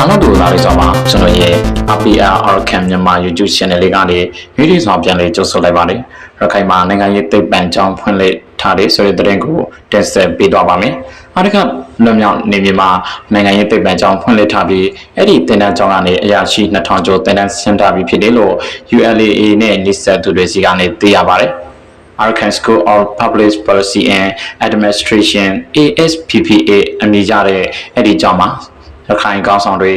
အားလုံးတို့လာလေးဆိုပါကျွန်တော်ရဲ့ RPR Arkham မြန်မာ YouTube channel လေးကနေဗီဒီယိုဆောင်ပြန်လေးကြိုဆိုလိုက်ပါတယ်ရခိုင်မှာနိုင်ငံရေးသိပ္ပံကြောင်းဖွင့်လှစ်ထားတဲ့ဆိုတဲ့သတင်းကိုတင်ဆက်ပေးသွားပါမယ်အားတစ်ခါလွန်မြောက်နေမြန်မာနိုင်ငံရေးသိပ္ပံကြောင်းဖွင့်လှစ်ထားပြီးအဲ့ဒီတင်တန်းကြောင်းကနေအရာရှိ2000ကျော်တင်တန်းဆင်းထားပြီးဖြစ်တယ်လို့ ULA နဲ့နှိစက်သူတွေစီကနေသိရပါတယ် Arkan School of Public Policy and Administration ASPPA အမည်ကြတဲ့အဲ့ဒီကျောင်းမှာ ရခိုင်ကောင်းဆောင်တွေ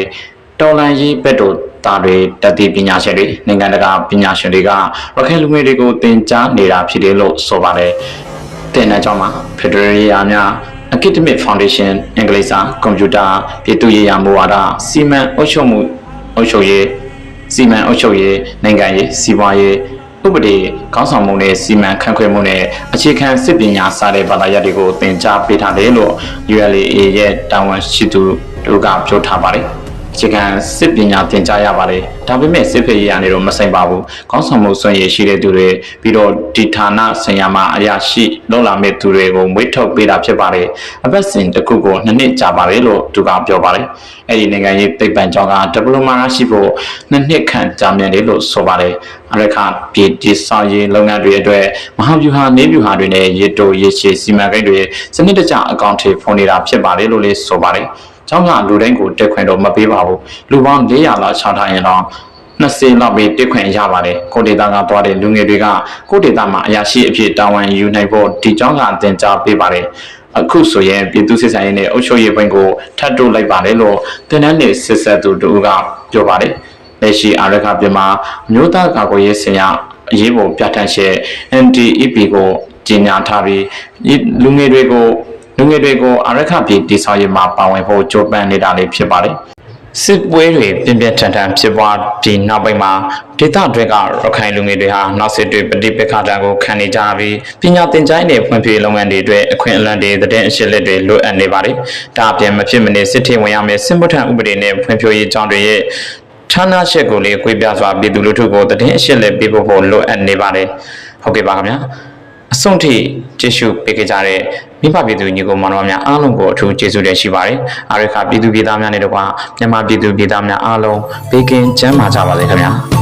တော်လန်ရေးဘက်တို့သားတွေတတိပညာရှင်တွေနိုင်ငံတကာပညာရှင်တွေကရခိုင်လူငယ်တွေကိုသင်ကြားနေတာဖြစ်တယ်လို့ဆိုပါတယ်။တင်တဲ့ကျောင်းမှာ Federal ရာများ Academic Foundation အင်္ဂလိပ်စာကွန်ပျူတာပြည်သူ့ရေးရာမူဝါဒစီမံအုပ်ချုပ်မှုအုပ်ချုပ်ရေးစီမံအုပ်ချုပ်ရေးနိုင်ငံရေးစီးပွားရေး ဥပဒေခေါင်းဆောင်မှုနဲ့စီမံခန့်ခွဲမှုနဲ့အခြေခံစစ်ပညာစတဲ့ဘာသာရပ်တွေကိုသင်ကြားပေးထားတယ်လို့ ULA ရဲ့တာဝန်ရှိသူတို့ကပြောထားပါတယ်။ အခြေခံစစ်ပညာသင်ကြားရပါတယ်။ဒါပေမဲ့စစ်ဖေးရနေတော့မဆိုင်ပါဘူး။ခေါင်းဆောင်မှုစွမ်းရည်ရှိတဲ့သူတွေပြီးတော့ဒီဌာနဆိုင်ရာမှာအရာရှိလောက်လာမဲ့သူတွေကိုမွေးထုတ်ပေးတာဖြစ်ပါတယ်။အပတ်စဉ်တစ်ခုကိုနှစ်နှစ်ကြာပါတယ်လို့သူကပြောပါတယ်။အဲ့ဒီနိုင်ငံရေးသိပ္ပံကျောင်းကဒီပလိုမာရရှိဖို့နှစ်နှစ်ခန့်ကြာမြင့်တယ်လို့ဆိုပါတယ်။အရခပြည်တည်ဆောင်ရေးလုပ်ငန်းတွေအတွက်မဟာဗျူဟာနေဗျူဟာတွေနဲ့ရေတိုရေရှည်စီမံကိန်းတွေစနစ်တကျအကောင့်တွေဖွင့်နေတာဖြစ်ပါတယ်လို့လည်းဆိုပါတယ်။ ကျောင်းကလူတိုင်းကိုတက်ခွင့်တော့မပေးပါဘူး။လူပေါင်း400လောက်ချထားရင်တော့20လောက်ပဲတက်ခွင့်ရပါတယ်ကိုဒေတာကသွားတဲ့လူငယ်တွေကကိုဒေတာမှာအရာရှိအဖြစ်တာဝန်ယူနိုင်ဖို့ဒီကျောင်းကသင်ကြားပေးပါတယ်အခုဆိုရင်ပြည်သူစစ်ဆိုင်ရေးနဲ့အုပ်ချုပ်ရေးဘက်ကိုထပ်တိုးလိုက်ပါတယ်လို့တင်နန်းနေစစ်ဆက်သူတို့ကပြောပါတယ်လက်ရှိအာရခမြန်မာမြို့သားကာကွယ်ရေးစင်ရအရေးပေါ်ပြဋ္ဌာန်းချက် NDEP ကိုကြီးညာထားပြီးလူငယ်တွေကိုလူ ငယ်တွေကိုအာရခပြည်တည်ဆောက်ရေးမှာပါဝင်ဖို့ကြိုးပမ်းနေတာလေးဖြစ်ပါတယ်စစ်ပွဲတွေပြင်းပြထန်ထန်ဖြစ်ပွားပြီးနောက်ပိုင်းမှာဒေသတွေကရခိုင်လူငယ်တွေဟာနောက်ဆက်တွဲပဋိပက္ခတံကိုခံနေကြပြီးပညာသင်ကြားရေးဖွံ့ဖြိုးရေးလုပ်ငန်းတွေအတွက်အခွင့်အလမ်းတွေတဲ့အရှင်းလက်တွေလိုအပ်နေပါတယ်။ဒါအပြင်မဖြစ်မနေစစ်ထေဝင်ရမယ့်စစ်မှုထမ်းဥပဒေနဲ့ဖွံ့ဖြိုးရေးကြောင်းတွေရဲ့ဌာနချက်ကိုလည်းကိုပြစွာပြည်သူလူထုကိုတည်င်းအရှင်းလက်ပေးဖို့လိုအပ်နေပါတယ်။ဟုတ်ကဲ့ပါခင်ဗျာ။အဆုံးထိ ကျေးဇူးပေးကြတဲ့မိဘပြည်သူညီကိုမောင်နှမများအားလုံးကိုအထူးကျေးဇူးတင်ရှိပါတယ်။အာရခပြည်သူပြည်သားများနဲ့တကွာမြန်မာပြည်သူပြည်သားများအားလုံးဘေးကင်းကျန်းမာကြပါစေခင်ဗျာ။